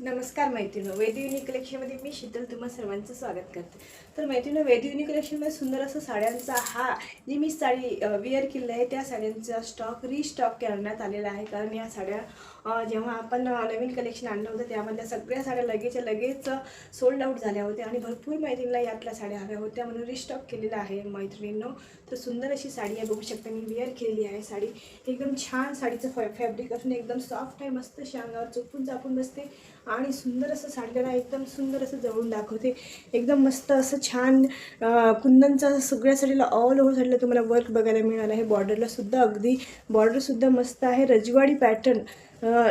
नमस्कार मैत्रिणी वेदयुनी कलेक्शनमध्ये मी शीतल तुम्हा सर्वांचं स्वागत करते. तर मैत्रिणी वेदयुनी कलेक्शनमध्ये सुंदर असं साड्यांचा हा जी मी साडी विअर केलेलं आहे. त्या साड्यांचा स्टॉक रिस्टॉक करण्यात आलेला आहे. कारण या साड्या जेव्हा आपण नवीन कलेक्शन आणलं होतं त्यामधल्या सगळ्या साड्या लगेचच्या लगेच सोल्ड आऊट झाल्या होत्या. आणि भरपूर मैत्रिणीला यातल्या साड्या हव्या होत्या म्हणून रिस्टॉक केलेला आहे मैत्रिणींनो. तर सुंदर अशी साडी आहे. बघू शकता मी विअर केलेली आहे साडी. एकदम छान साडीचं फॅब्रिक असून एकदम सॉफ्ट आहे. मस्त अशी अंगावर चोपून चापून बसते. आणि सुंदर असं साडलेला एकदम सुंदर असं जवळून दाखवते. एकदम मस्त असं छान कुंदनचं कुंदनचा सगळ्या साडीला ऑल ओव्हर साडीला तुम्हाला वर्क बघायला मिळालं आहे. बॉर्डरलासुद्धा अगदी बॉर्डरसुद्धा मस्त आहे. रजवाडी पॅटर्न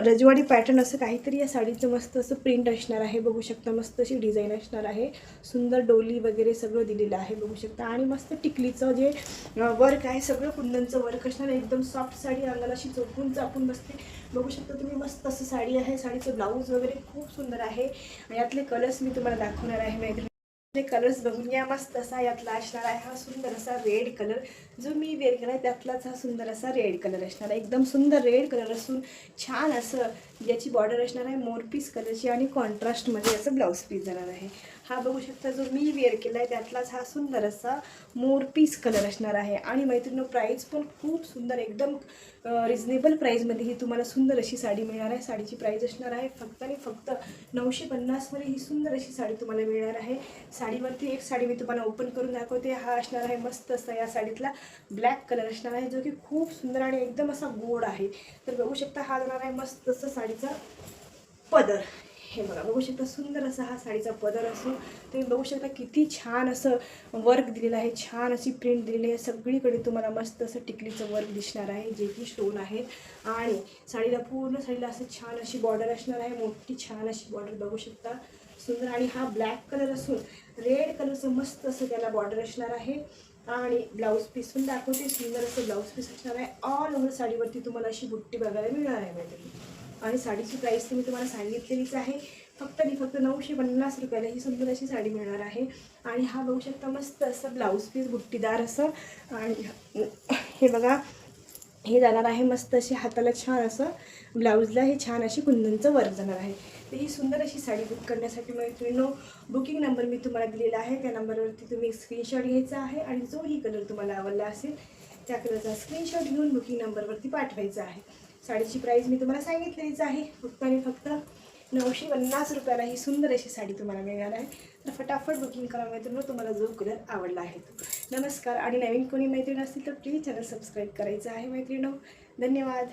रजवाडी पॅटर्न असं काहीतरी या साडीचं मस्त असं प्रिंट असणार आहे. बघू शकता मस्त अशी डिझाईन असणार आहे. सुंदर डोली वगैरे सगळं दिलेलं आहे बघू शकता. आणि मस्त टिकलीचं जे वर्क आहे सगळं कुंदनचं वर्क असणार आहे. एकदम सॉफ्ट साडी अंगाला अशी चोपून चापून बसते. बघू शकता तुम्ही मस्त असं साडी आहे. साडीचं ब्लाऊज वगैरे खूप सुंदर आहे. आणि यातले कलर्स मी तुम्हाला दाखवणार आहे. मैत्रिणी कलर्स बघून घ्या. मस्त असा यातला असणार आहे. हा सुंदर असा रेड कलर जो मी वेअर केला आहे त्यातलाच हा सुंदर असा रेड कलर असणार आहे. एकदम सुंदर रेड कलर असून छान असं याची बॉर्डर असणार आहे. मोरपीस कलरची आणि कॉन्ट्रास्टमध्ये असं ब्लाऊज पीस जाणार आहे. हा बघू शकता जो मी वेअर केला आहे त्यातलाच हा सुंदर असा मोरपीस कलर असणार आहे. आणि मैत्रिणी प्राईस पण खूप सुंदर एकदम रिजनेबल प्राईजमध्ये ही तुम्हाला सुंदर अशी साडी मिळणार आहे. साडीची प्राईज असणार आहे फक्त आणि फक्त नऊशे पन्नासमध्ये ही सुंदर अशी साडी तुम्हाला मिळणार आहे. साडीवरती एक साडी मी तुम्हाला ओपन करून दाखवते. हा असणार आहे मस्त असा या साडीतला ब्लॅक कलर असणार आहे जो की खूप सुंदर आणि एकदम असा गोड आहे. तर बघू शकता हा जाणार आहे मस्त असं साडीचा पदर. हे बघा बघू शकता सुंदर असा हा साडीचा पदर असून तुम्ही बघू शकता किती छान असं वर्क दिलेलं आहे छान अशी प्रिंट दिलेली आहे. सगळीकडे तुम्हाला मस्त असं टिकलीचं वर्क दिसणार आहे जे की स्टोन आहे. आणि साडीला पूर्ण साडीला असं छान अशी बॉर्डर असणार आहे मोठी छान अशी बॉर्डर बघू शकता. सुंदर आणि हा ब्लॅक कलर असून रेड कलरचं मस्त असं त्याला बॉर्डर असणार आहे. आणि ब्लाऊज पीस पण दाखवते सुंदर असं ब्लाऊज पीस असणार आहे. ऑल ओव्हर साडीवरती तुम्हाला अशी बुट्टी बघायला मिळणार आहे मैत्रिणी आणि साडीची प्राईस तर मी तुम्हाला सांगितलेलीच आहे. फक्त आणि फक्त नऊशे पन्नास रुपयाला ही सुंदर अशी साडी मिळणार आहे. आणि हा बघू शकता मस्त असं ब्लाऊज पीस बुट्टीदार असं. आणि हे बघा हे जाणार आहे मस्त अशी हाताला छान असं ब्लाऊजला हे छान अशी कुंदनचं वर्क जाणार आहे. तर ही सुंदर अशी साडी बुक करण्यासाठी मैत्रिणीनो बुकिंग नंबर मी तुम्हाला दिलेला आहे. त्या नंबरवरती तुम्ही स्क्रीनशॉट घ्यायचा आहे आणि जोही कलर तुम्हाला आवडला असेल त्या कलरचा स्क्रीनशॉट घेऊन बुकिंग नंबरवरती पाठवायचा आहे. साडीची प्राईस मी तुम्हाला सांगितलेलीच आहे. फक्त आणि फक्त नऊशे पन्नास रुपयाला ही सुंदर अशी साडी तुम्हाला मिळणार आहे. तर फटाफट बुकिंग करा मैत्रिणी तुम्हाला जो कलर आवडला आहे तो. नमस्कार. आणि नवीन कोणी मैत्रीण असतील तर प्लीज चॅनल सबस्क्राईब करायचं आहे मैत्रिणी धन्यवाद.